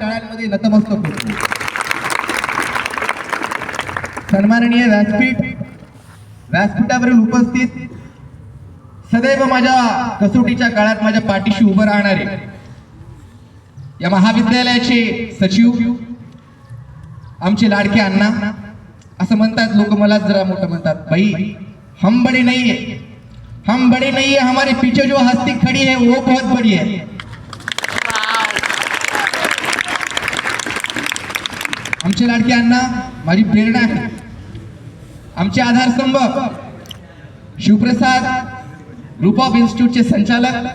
टाळ्यांमध्ये नतमस्तक होतो. सन्माननीय व्यासपीठ व्यासपीठावरील उपस्थित सदैव माझ्या कसोटीच्या काळात माझ्या पाठीशी उभं राहणारे या महाविद्यालयाचे सचिव आमचे लाडके अण्णा असं म्हणतात लोक मला जरा मोठं म्हणतात भाई हम बड़े नहीं हम बड़े नहीं है हमारे पीछे जो हस्ती खड़ी है वो बहुत बड़ी है. आमचे लाडके अण्णा माझी प्रेरणा आहे. आमचे आधारस्तंभ शिवप्रसाद ग्रुप ऑफ इन्स्टिट्यूटचे संचालक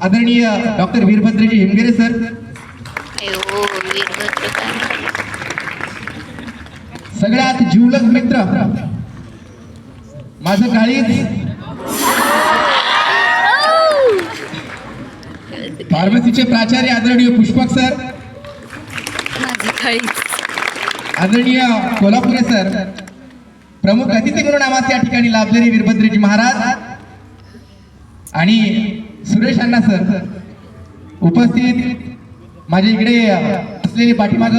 आदरणीय डॉक्टर वीरभद्रजी हिमगिरे सर. सगळ्यात जिवलग मित्र माझं काळीज. फार्मसीचे प्राचार्य आदरणीय पुष्पक सर. आदरणीय कोल्हापुरे सर प्रमुख अतिथी म्हणून आम्हाला या ठिकाणी लाभलेले वीरभद्रजी महाराज आणि सुरेश अण्णा सर उपस्थित. माझ्या इकडे असलेले पाठीमाग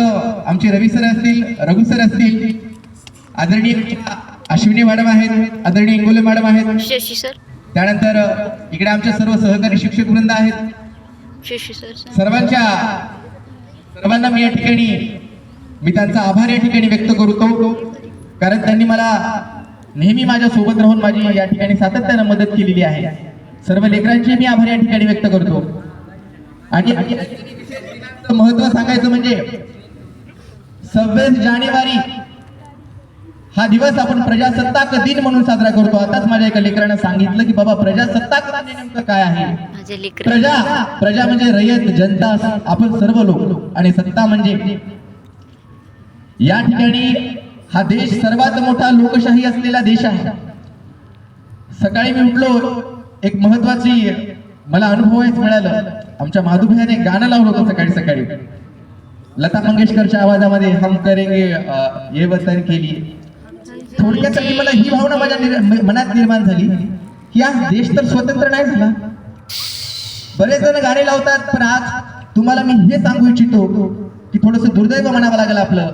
आमचे रवी सर असतील रघु सर असतील आदरणीय अश्विनी मॅडम आहेत आदरणीय इंगोले मॅडम आहेत. शशी सर. त्यानंतर इकडे आमचे सर्व सहकारी शिक्षक वृंद आहेत. शशी सर. सर्वांच्या सर्वांना मी या ठिकाणी मी त्यांचा आभार या ठिकाणी व्यक्त करतो. कारण त्यांनी मला नेहमी माझ्या सोबत राहून माझी या ठिकाणी सातत्यानं मदत केलेली आहे. सर्व लेकरांचे मी आभार या ठिकाणी व्यक्त करतो. आणि महत्त्व सांगायचं म्हणजे सव्वीस जानेवारी हा दिवस आपण प्रजासत्ताक दिन म्हणून साजरा करतो. आताच माझ्या एका लेकरानं सांगितलं की बाबा प्रजासत्ताक नेमकं काय आहे? प्रजा प्रजा म्हणजे रयत जनता आपण सर्व लोक. आणि सत्ता म्हणजे या ठिकाणी हा देश सर्वात मोठा लोकशाही असलेला देश आहे. सकाळी मी उठलो एक महत्वाची मला अनुभवायच मिळालं. आमच्या माधुभाईने गाणं लावलं होतं सकाळी सकाळी. लता मंगेशकरच्या आवाजामध्ये हम करेंगे ये वतन केली थोडक्यासाठी मला ही भावना माझ्या निर- मनात निर्माण झाली. की हा देश तर स्वतंत्र नाही झाला. बरेच जण गाणे लावतात पण आज तुम्हाला मी हे सांगू इच्छितो की थोडस दुर्दैव म्हणावं लागेल आपलं.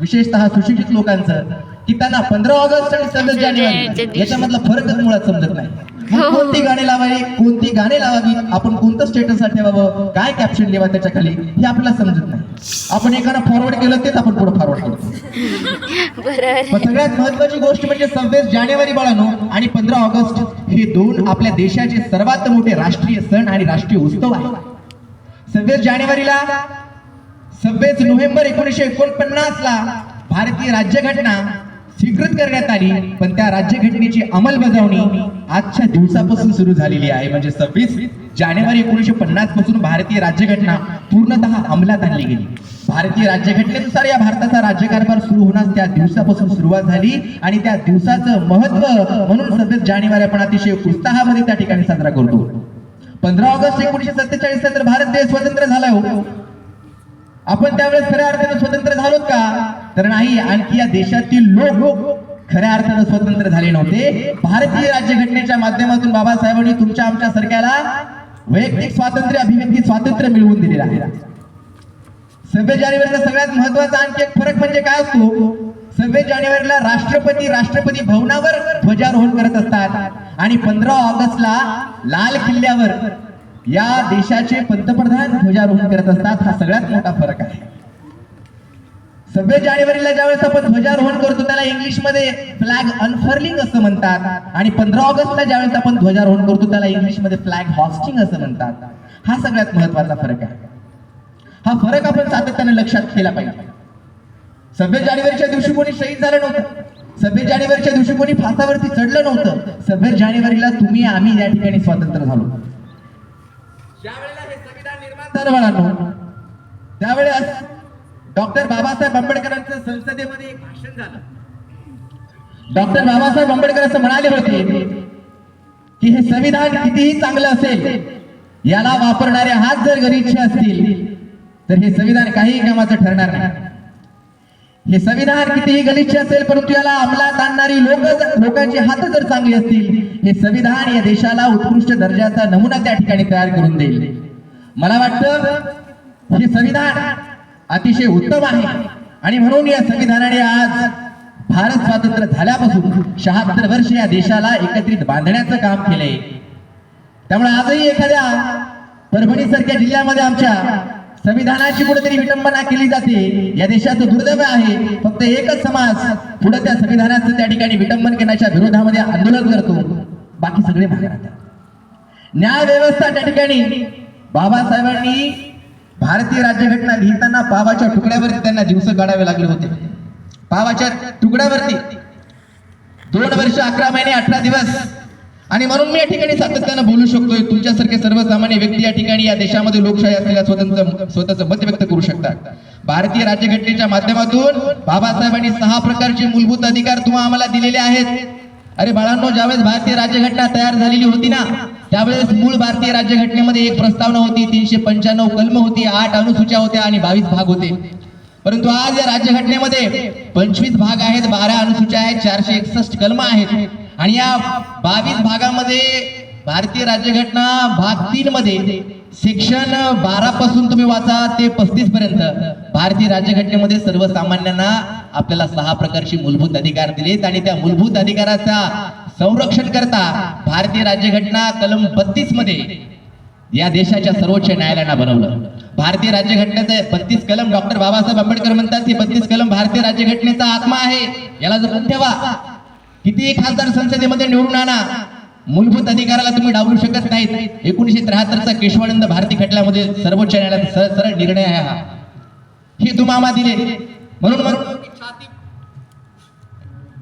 विशेषतः सुशिक्षित लोकांचं. की त्यांना पंधरा ऑगस्ट आणि सव्वीस जानेवारी. याच्यामधला फरकच मुळात समजत नाही. कोणती गाणी लावावी कोणती गाणी लावावी आपण कोणतं स्टेटस ठेवावं? काय कॅप्शन लिहावं त्याच्याखाली हे आपल्याला समजत नाही. आपण एखादा फॉरवर्ड केलं तेच आपण पुढे फॉरवर्ड पण सगळ्यात महत्वाची गोष्ट म्हणजे सव्वीस जानेवारी बाळानो आणि पंधरा ऑगस्ट हे दोन आपल्या देशाचे सर्वात मोठे राष्ट्रीय सण आणि राष्ट्रीय उत्सव आहे सव्वीस जानेवारीला सव्वीस नोव्हेंबर एकोणीसशे एकोणपन्नास ला भारतीय राज्यघटना स्वीकृत करण्यात आली पण त्या राज्यघटनेची अंमलबजावणी आजच्या दिवसापासून सुरू झालेली आहे. म्हणजे सव्वीस जानेवारी एकोणीसशे पन्नासपासून भारतीय राज्यघटना पूर्णतः अंमलात आणली गेली. भारतीय राज्यघटनेनुसार या भारताचा राज्यकारभार सुरू होण्यास त्या दिवसापासून सुरुवात झाली आणि त्या दिवसाचं महत्त्व म्हणून सव्वीस जानेवारी आपण अतिशय उत्साहामध्ये त्या ठिकाणी साजरा करतो. पंधरा ऑगस्ट एकोणीशे सत्तेचाळीस नंतर भारत देश स्वतंत्र झाला हो. आपण त्यावेळेस खऱ्या अर्थाने स्वतंत्र झालोत का? तर नाही आणखी या देशातील लोक खऱ्या अर्थानं स्वतंत्र झाले नव्हते. भारतीय राज्यघटनेच्या माध्यमातून बाबासाहेबांनी तुमच्या आमच्या सरकारला वैयक्तिक स्वातंत्र्य अभिव्यक्ती स्वातंत्र्य मिळवून दिलेलं आहे. सव्वीस जानेवारीचा सगळ्यात महत्त्वाचा आणखी एक फरक म्हणजे काय असतो? सव्वीस जानेवारीला राष्ट्रपती राष्ट्रपती भवनावर ध्वजारोहण करत असतात. आणि पंधरा ऑगस्टला लाल किल्ल्यावर या देशाचे पंतप्रधान ध्वजारोहण करत असतात. हा सगळ्यात मोठा फरक आहे. सव्वीस जानेवारीला ज्यावेळेस आपण ध्वजारोहण करतो त्याला इंग्लिशमध्ये फ्लॅग अनफर्लिंग असं म्हणतात. आणि पंधरा ऑगस्टला ज्यावेळेस आपण ध्वजारोहण करतो त्याला इंग्लिशमध्ये फ्लॅग हॉस्टिंग असं म्हणतात. हा सगळ्यात महत्त्वाचा फरक आहे. हा फरक आपण सातत्याने लक्षात केला पाहिजे. सव्वीस जानेवारीच्या दिवशी कोणी शहीद झालं नव्हतं. सव्वीस जानेवारीच्या दिवशी कोणी फासावरती चढलं नव्हतं. सव्वीस जानेवारीला तुम्ही आम्ही या ठिकाणी स्वातंत्र्य झालो. ज्यावेळेला हे संविधान निर्माण झालं त्यावेळेस डॉक्टर बाबासाहेब आंबेडकरांचं संसदेमध्ये एक भाषण झालं. डॉक्टर बाबासाहेब आंबेडकर असं म्हणाले होते की हे संविधान कितीही चांगलं असेल याला वापरणारे हात जर गरीबचे असतील तर हे संविधान काही कामाचं ठरणार नाही. हे संविधान कितीही गलिच्छ असेल परंतु याला अंमलात आणणारी लोक लोकांची हात जर चांगली असतील हे संविधान या देशाला उत्कृष्ट दर्जाचा नमुना त्या ठिकाणी तयार करून देईल. मला वाटतं हे संविधान अतिशय उत्तम आहे. आणि म्हणून या संविधानाने आज भारत स्वातंत्र्य झाल्यापासून शहात्तर वर्ष या देशाला एकत्रित बांधण्याचं काम केलंय. त्यामुळे आजही एखाद्या परभणी सारख्या जिल्ह्यामध्ये आमच्या संविधानाची कुठेतरी विटंबना केली जाते. या देशाचं दुर्दैव आहे. फक्त एकच समाज पुढे त्या संविधानाचं त्या ठिकाणी विटंबन करण्याच्या विरोधामध्ये आंदोलन करतो. बाकी सगळे भाग राहतात. न्याय व्यवस्था त्या ठिकाणी बाबासाहेबांनी भारतीय राज्यघटना लिहिताना पावाच्या तुकड्यावरती त्यांना दिवस काढावे लागले होते. पावाच्या तुकड्यावरती दोन वर्ष अकरा महिने अठरा दिवस. आणि म्हणून मी या ठिकाणी सातत्यानं बोलू शकतोय तुमच्यासारखे सर्वसामान्य व्यक्ती या ठिकाणी या देशामध्ये लोकशाही असलेल्या स्वतंत्र स्वतःचं मत व्यक्त करू शकतात. भारतीय राज्यघटनेच्या माध्यमातून बाबासाहेबांनी सहा प्रकारचे मूलभूत अधिकार तुम्हाला आम्हाला दिलेले आहेत. अरे बाळांनो ज्यावेळेस भारतीय राज्यघटना तयार झालेली होती ना त्यावेळेस मूळ भारतीय राज्यघटनेमध्ये एक प्रस्तावना होती तीनशे पंच्याण्णव कलम होती आठ अनुसूच्या होत्या आणि बावीस भाग होते. परंतु आज या राज्यघटनेमध्ये पंचवीस भाग आहेत बारा अनुसूच्या आहेत चारशे एकसष्ट कलम आहेत. आणि या बावीस भागामध्ये भारतीय राज्यघटना भाग तीन मध्ये सेक्शन बारा पासून तुम्ही वाचा ते पस्तीस पर्यंत. भारतीय राज्यघटनेमध्ये सर्वसामान्यांना आपल्याला सहा प्रकारचे मूलभूत अधिकार दिलेत आणि त्या मूलभूत अधिकाराचा संरक्षण करता भारतीय राज्यघटना कलम बत्तीसमध्ये या देशाच्या सर्वोच्च न्यायालयानं बनवलं. भारतीय राज्यघटनेचे बत्तीस कलम डॉक्टर बाबासाहेब आंबेडकर म्हणतात की बत्तीस कलम भारतीय राज्यघटनेचा आत्मा आहे. याला जपून ठेवा. किती खासदार संसदेमध्ये निवडून आणा. मूलभूत अधिकाराला तुम्ही डावलू शकत नाहीत. एकोणीशे त्र्याहत्तरचा केशवानंद भारती खटल्यामध्ये सर्वोच्च न्यायालयात सरळ निर्णय आहे हा. हे तुम्हाला दिले. म्हणून म्हणून छाती